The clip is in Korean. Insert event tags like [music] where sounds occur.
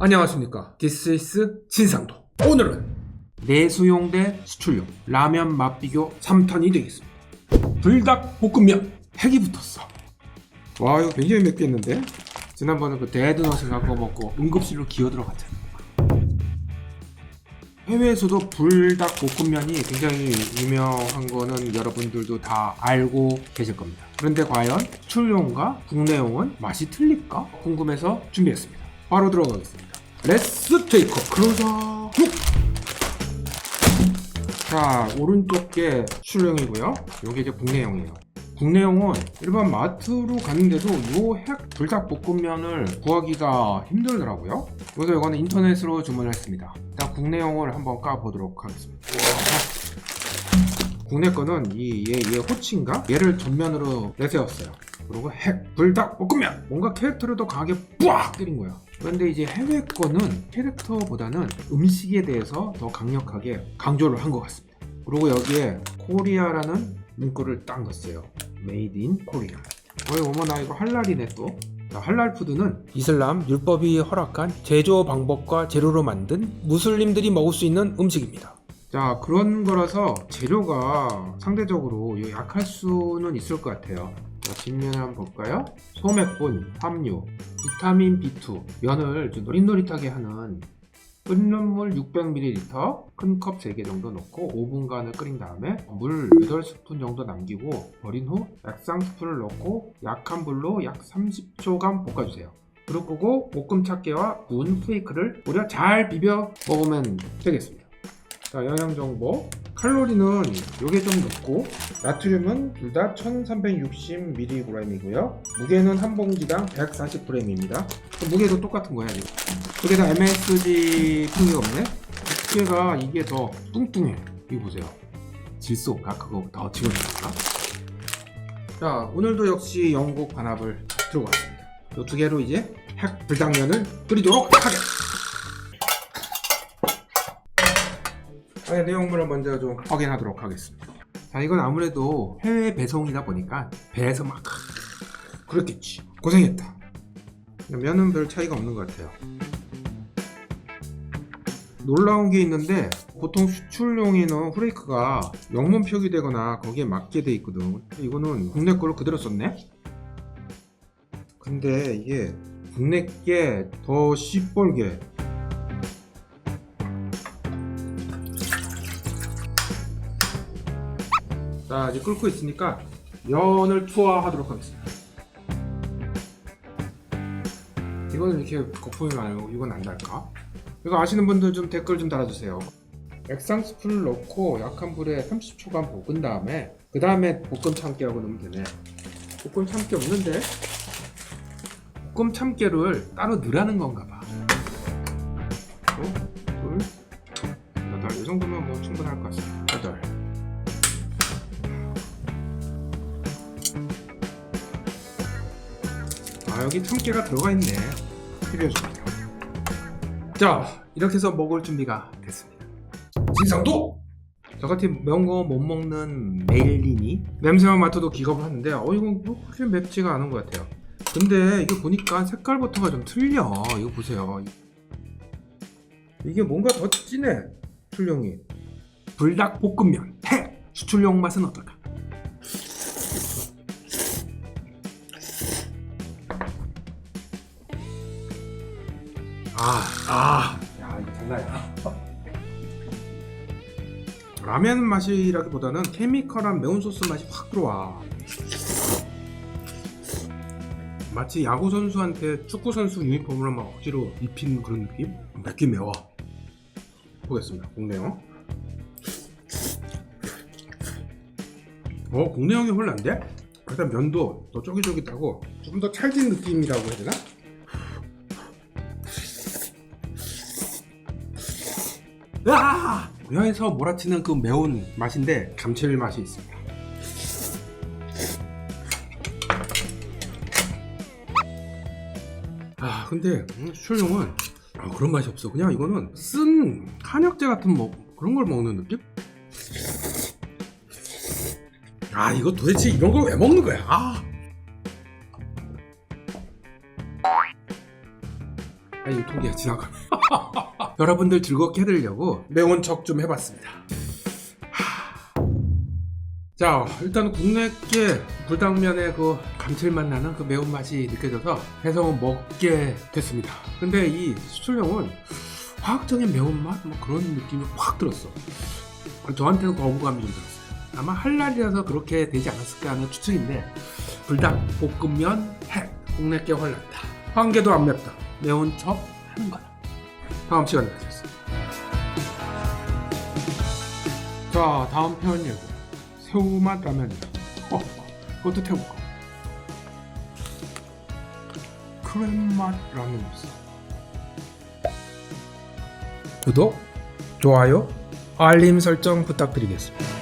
안녕하십니까 is 진상도 오늘은 내수용 대 수출용 라면 맛 비교 3탄이 되겠습니다 불닭 볶음면 핵이 붙었어 와 이거 굉장히 맵겠는데 지난번에 그 데드넛을 갖고 먹고 응급실로 기어 들어갔잖아 해외에서도 불닭 볶음면이 굉장히 유명한 거는 여러분들도 다 알고 계실 겁니다. 그런데 과연 수출용과 국내용은 맛이 틀릴까? 궁금해서 준비했습니다. 바로 들어가겠습니다. 레츠 테이크 클로저 룩! 자, 오른쪽 게 수출용이고요. 요게 이제 국내용이에요. 국내용은 일반 마트로 갔는데도 요핵 불닭볶음면을 구하기가 힘들더라고요. 그래서 이거는 인터넷으로 주문을 했습니다. 일단 국내용을 한번 까보도록 하겠습니다. 우와. 국내 거는 이, 얘, 얘 호치인가? 얘를 전면으로 내세웠어요. 그리고 핵 불닭 볶음면! 뭔가 캐릭터를 더 강하게 뿌악 때린 거야. 그런데 이제 해외 거는 캐릭터보다는 음식에 대해서 더 강력하게 강조를 한 것 같습니다. 그리고 여기에 코리아라는 문구를 딱 넣었어요. 메이드 인 코리아. 어이 어머 나 이거 할랄이네 또. 자, 할랄 푸드는 이슬람 율법이 허락한 제조 방법과 재료로 만든 무슬림들이 먹을 수 있는 음식입니다. 자 그런 거라서 재료가 상대적으로 약할 수는 있을 것 같아요. 자, 뒷면을 한번 볼까요? 소맥분, 함유, 비타민 B2, 면을 좀 노릿노릿하게 하는 끓는 물 600ml 큰 컵 3개 정도 넣고 5분간을 끓인 다음에 물 8스푼 정도 남기고 버린 후 액상 스푼을 넣고 약한 불로 약 30초간 볶아주세요. 그리고 볶음 참깨와 구운 프레이크를 우려 잘 비벼 먹으면 되겠습니다. 자 영양 정보 칼로리는 요게 좀 높고 나트륨은 둘 다 1360mg이고요. 무게는 한 봉지당 140g입니다. 무게도 똑같은 거야 지금 그게 다 MSG 풍미가 없네. 두께가 이게 더 뚱뚱해. 이거 보세요. 질소가? 그거 더 지워졌나 자 오늘도 역시 영국 반합을 들고 왔습니다. 이 두 개로 이제 핵 불당면을 끓이도록 하겠습니다 아, 내용물을 먼저 좀 확인하도록 하겠습니다. 자, 이건 아무래도 해외 배송이다 보니까 배에서 막 그렇겠지. 고생했다. 면은 별 차이가 없는 것 같아요. 놀라운 게 있는데 보통 수출용에는 후레이크가 영문 표기되거나 거기에 맞게 돼 있거든. 이거는 국내 걸로 그대로 썼네. 근데 이게 국내 게 더 시뻘게 자 이제 끓고 있으니까 면을 투하하도록 하겠습니다 이거는 이렇게 거품이 많아요 이건 안 달까? 이거 아시는 분들 좀 댓글 좀 달아주세요 액상 스푼을 넣고 약한 불에 30초간 볶은 다음에 그 다음에 볶음 참깨하고 넣으면 되네 볶음 참깨 없는데? 볶음 참깨를 따로 넣으라는 건가 봐 어? 둘 여덟 이 정도면 뭐 충분할 것 같습니다 여기 참깨가 들어가 있네. 비벼줍니다 자 이렇게 해서 먹을 준비가 됐습니다. 진상도! 저같이 매운 거 못 먹는 메일린이 냄새만 맡아도 기겁을 하는데 어 이건 뭐 그렇게 맵지가 않은 것 같아요. 근데 이거 보니까 색깔부터가 좀 틀려. 이거 보세요. 이게 뭔가 더 진해 수출용이. 불닭볶음면. 해! 수출용 맛은 어떨까 아, 아, 야, 이거 장난이야. [laughs] 라면 맛이라기보다는 케미컬한 매운 소스 맛이 확 들어와. 마치 야구 선수한테 축구 선수 유니폼을 막 억지로 입힌 그런 느낌? 맵긴 매워. 보겠습니다. 국내용. 어, 국내용이 홀란데? 일단 면도 더 쫄깃쫄깃하고 조금 더 찰진 느낌이라고 해야 되나? 으아! 뼈에서 몰아치는 그 매운 맛인데 감칠맛이 있습니다. 아 근데 음, 수출용은 아, 그런 맛이 없어. 그냥 이거는 쓴 한약재 같은 뭐 그런 걸 먹는 느낌? 아 이거 도대체 이런 걸 왜 먹는 거야? 아. 아 유통기한 지나가네 [laughs] 여러분들 즐겁게 해드리려고 매운 척 좀 해봤습니다. 하. 자 일단 국내께 불당면의 그 감칠맛 나는 그 매운맛이 느껴져서 해서 먹게 됐습니다. 근데 이 수출용은 화학적인 매운맛 뭐 그런 느낌이 확 들었어. 저한테는 거부감이 좀 들었어요. 아마 할랄이라서 그렇게 되지 않았을까 하는 추측인데 불닭 볶음면 핵 국내께 한 개도 안 맵다. 매운 척 하는 거다 다음 시간에 뵙겠습니다. 자 다음 편 예고 새우맛 라면이다 어, 그것도 태울까? 크림맛 라면 있어. 구독 좋아요 알림 설정 부탁드리겠습니다